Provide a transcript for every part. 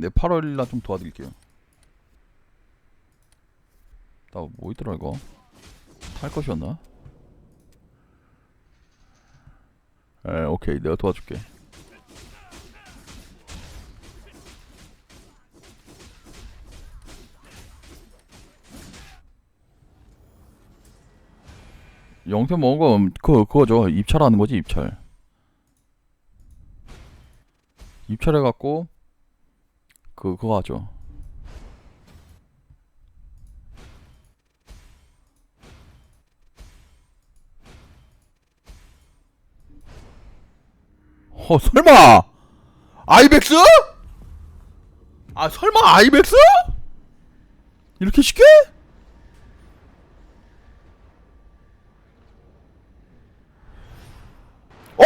네 8월 1일 날좀 도와드릴게요. 나 뭐 있더라 이거? 탈 것이었나? 에 오케이 내가 도와줄게. 영태 먹은 거 그거 그거죠 입찰하는 거지 입찰. 입찰해 갖고 그 그거 하죠. 어 설마 아이백스? 아 설마 아이백스? 이렇게 쉽게? 오!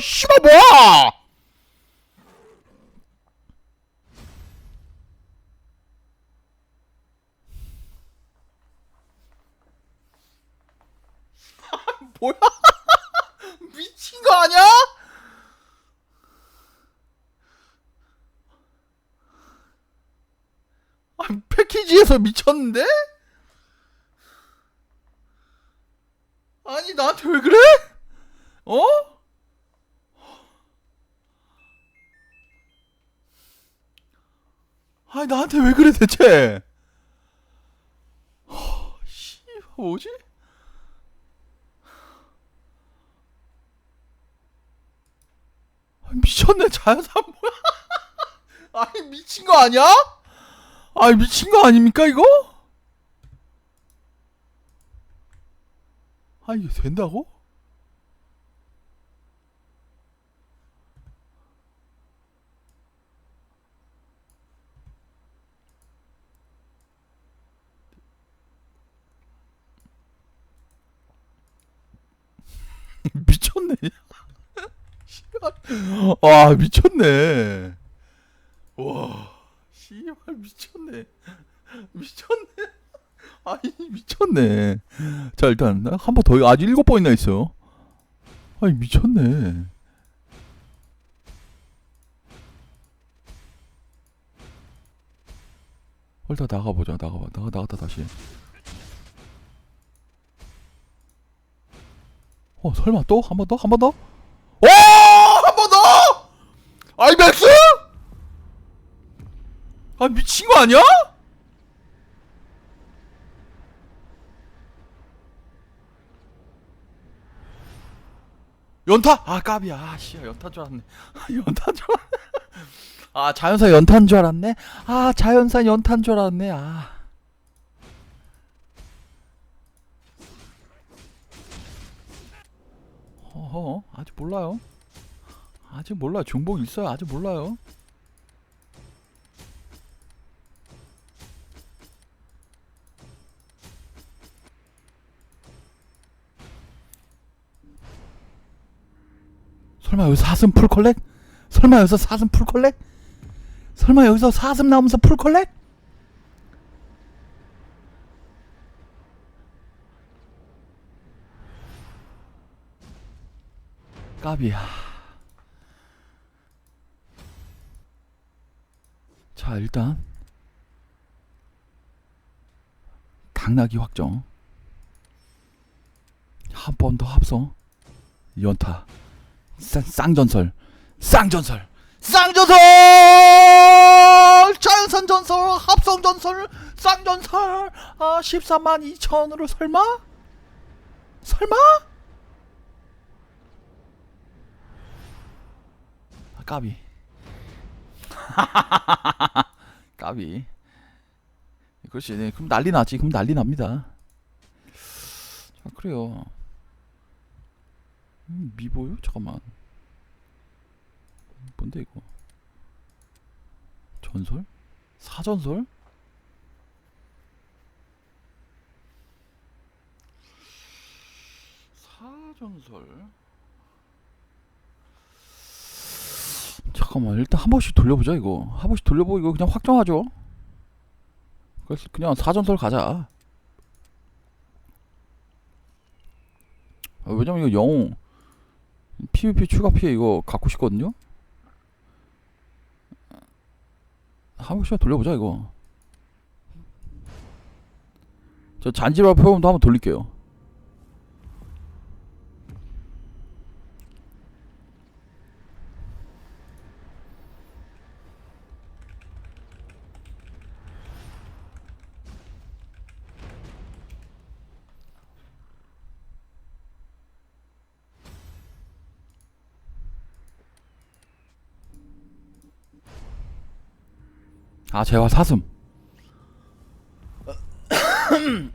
씨발 뭐야? 뭐야? 미친 거 아니야? 아, 패키지에서 미쳤는데? 아니 나한테 왜 그래? 어? 아니 나한테 왜 그래 대체? 허, 씨 뭐지? 미쳤네 자연산 뭐야? 아니 미친 거 아니야? 아니 미친 거 아닙니까 이거? 아 이게 된다고? 미쳤네. 씨발. 와 미쳤네. 와 씨발 미쳤네. 미쳤네. 아니 미쳤네. 자 일단 한 번 더 아직 일곱 번이나 있어. 아니 미쳤네. 일단 나가보자 나가봐 나가 나갔다 다시. 어 설마 또 한 번 더? 한 번 더? 더! 아이맥스? 아 미친 거 아니야? 연타? 아 까비야 아 씨 연탄 줄 알았네 연탄 줄 알았네 아 자연사 연탄 줄 알았네 아 자연사 연탄 줄 알았네 아 어허 아직 몰라요 아직 몰라 중복 있어요 아직 몰라요 설마 여기서 사슴 풀 컬렉? 설마 여기서 사슴 풀 컬렉? 설마 여기서 사슴 나오면서 풀 컬렉? 까비야. 자, 일단 당나귀 확정. 한 번 더 합성. 연타. 쌍, 쌍전설. 쌍전설. 쌍전설! 자연산 전설, 합성 전설, 쌍전설. 아, 14만 2천으로 설마? 설마? 아, 까비. 까비. 그렇지. 네, 그럼 난리 나지. 그럼 난리 납니다. 자, 그래요. 음, 미보요? 잠깐만. 뭔데 이거? 전설? 사전설? 사전설? 잠깐만 일단 한 번씩 돌려보자 이거. 한 번씩 돌려보고 이거 그냥 확정하죠. 그래서 그냥 사전설 가자. 아, 왜냐면 이거 영웅 PVP 추가 피해 이거 갖고 싶거든요? 한 번씩 돌려보자 이거. 저 잔지바 표범도 한번 돌릴게요 아 제가 사슴.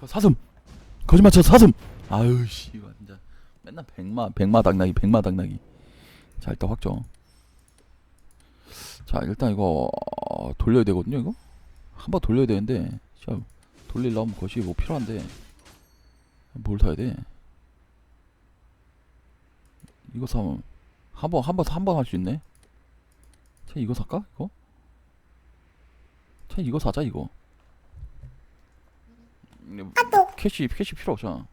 저 사슴. 거짓말 쳐 사슴. 아유 씨 진짜. 맨날 백마 백마 당나귀 백마 당나귀. 자 일단 확정. 자 일단 이거 어, 돌려야 되거든요 이거? 한 번 돌려야 되는데 자 돌리려면 것이 뭐 필요한데. 뭘 사야 돼 이거 사면 한번 한번 한번 할 수 있네? 쟤 이거 살까 이거? 쟤 이거 사자 이거. 음, 캐시 캐시 필요 없잖아.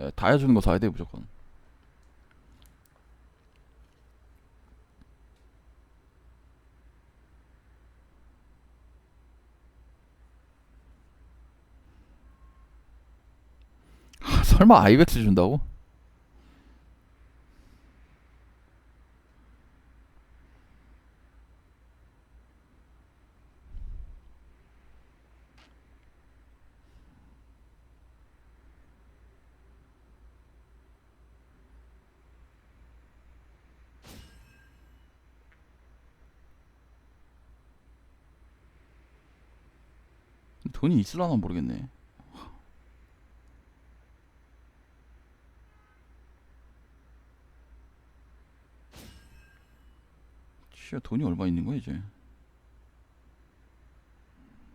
예, 다 해주는 거 사야 돼 무조건. 하, 설마 아이백스 준다고? 돈이 있을라나 모르겠네. 씨, 돈이 얼마 있는 거야 이제?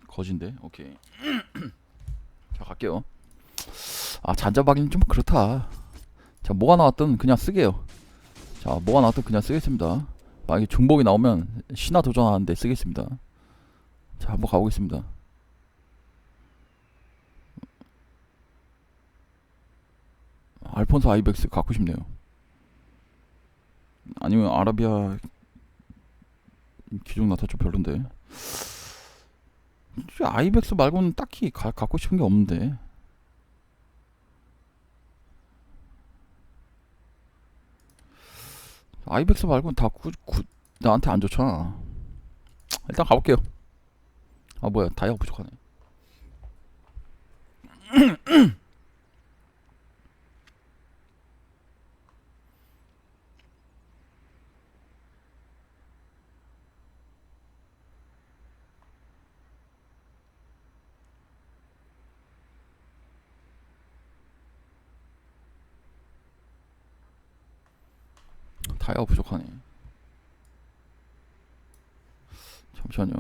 거진데, 오케이. 자 갈게요. 아 잔자박이는 좀 그렇다. 자 뭐가 나왔든 그냥 쓰게요. 자 뭐가 나왔든 그냥 쓰겠습니다. 만약에 중복이 나오면 신화 도전하는데 쓰겠습니다. 자 한번 가보겠습니다. 알폰소 아이백스 갖고 싶네요. 아니면 아라비아 기종 나타 좀 별론데. 혹시 아이백스 말고는 딱히 가, 갖고 싶은 게 없는데. 아이백스 말고는 다 구, 구, 나한테 안 좋잖아. 일단 가볼게요. 아 뭐야 다이아 부족하네. 다이아 부족하네. 잠시만요.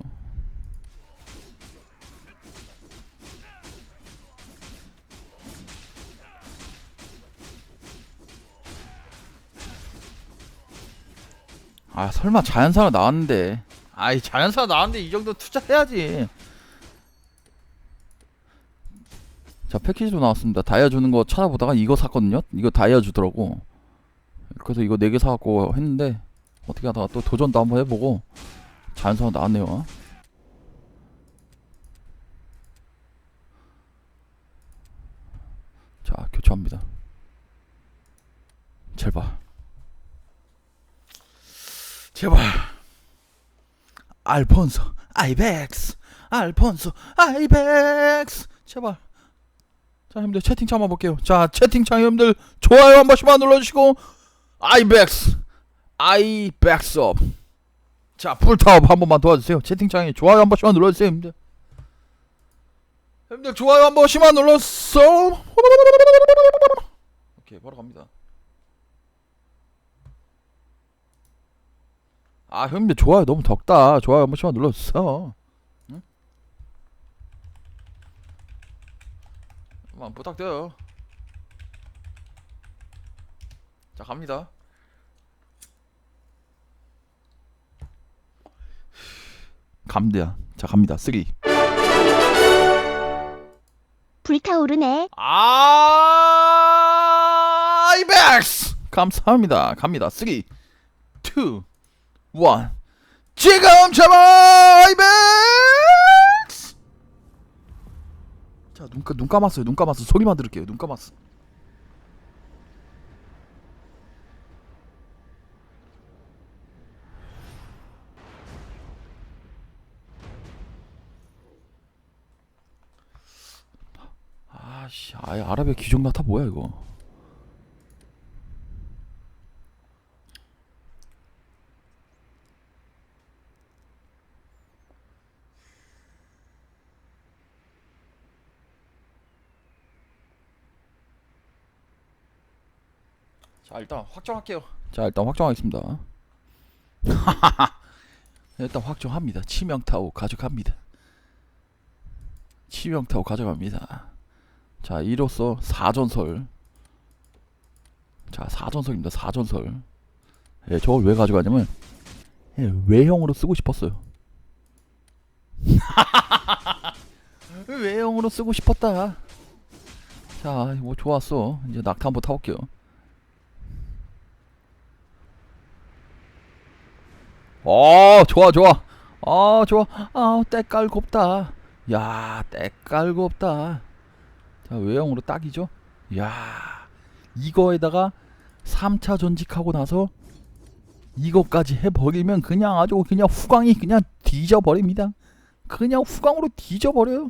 아 설마 자연사가 나왔는데. 아이 자연사가 나왔는데 이 정도 투자해야지. 자 패키지도 나왔습니다. 다이아 주는 거 찾아보다가 이거 샀거든요? 이거 다이아 주더라고 그래서 이거 4개 사갖고 했는데 어떻게 하다가 또 도전도 한번 해보고 자연사가 나왔네요. 자 교체합니다. 제발 제발. 알폰소 아이백스. 알폰소 아이백스. 제발. 자 형님들 채팅창 한번 볼게요. 자 채팅창 형님들 좋아요 한 번씩만 눌러주시고 아이백스 아이백스업. 자 풀타업 한 번만 도와주세요. 채팅창에 좋아요 한 번씩만 눌러주세요 형님들. 형님들 좋아요 한 번씩만 눌렀어 오케이 바로 갑니다. 아 형님들 좋아요 너무 덕다. 좋아요 한 번씩만 눌러주세요. 응? 부탁드려요 자 갑니다. 갑니다. 자 갑니다. 3 불타오르네. 아 이백스! 감사합니다. 갑니다. 3 2 1 지금 잡아 아이백스! 자눈 눈 감았어요. 눈 감았어. 소리만 들을게요. 눈 감았어 아씨 아예 아랍의 기종나타 뭐야 이거? 자 일단 확정할게요. 자 일단 확정하겠습니다. 일단 확정합니다. 치명타오 가져갑니다. 치명타오 가져갑니다 자 이로써 4전설. 자 4전설입니다 4전설. 예, 저걸 왜 가져가냐면 예, 외형으로 쓰고 싶었어요. 외형으로 쓰고 싶었다. 자뭐 좋았어. 이제 낙타 한번 타볼게요. 어 좋아 좋아. 아 좋아. 아 때깔 곱다. 야 때깔 곱다 자 외형으로 딱이죠? 야 이거에다가 3차 전직하고 나서 이것까지 해버리면 그냥 아주 그냥 후광이 그냥 뒤져버립니다. 그냥 후광으로 뒤져버려요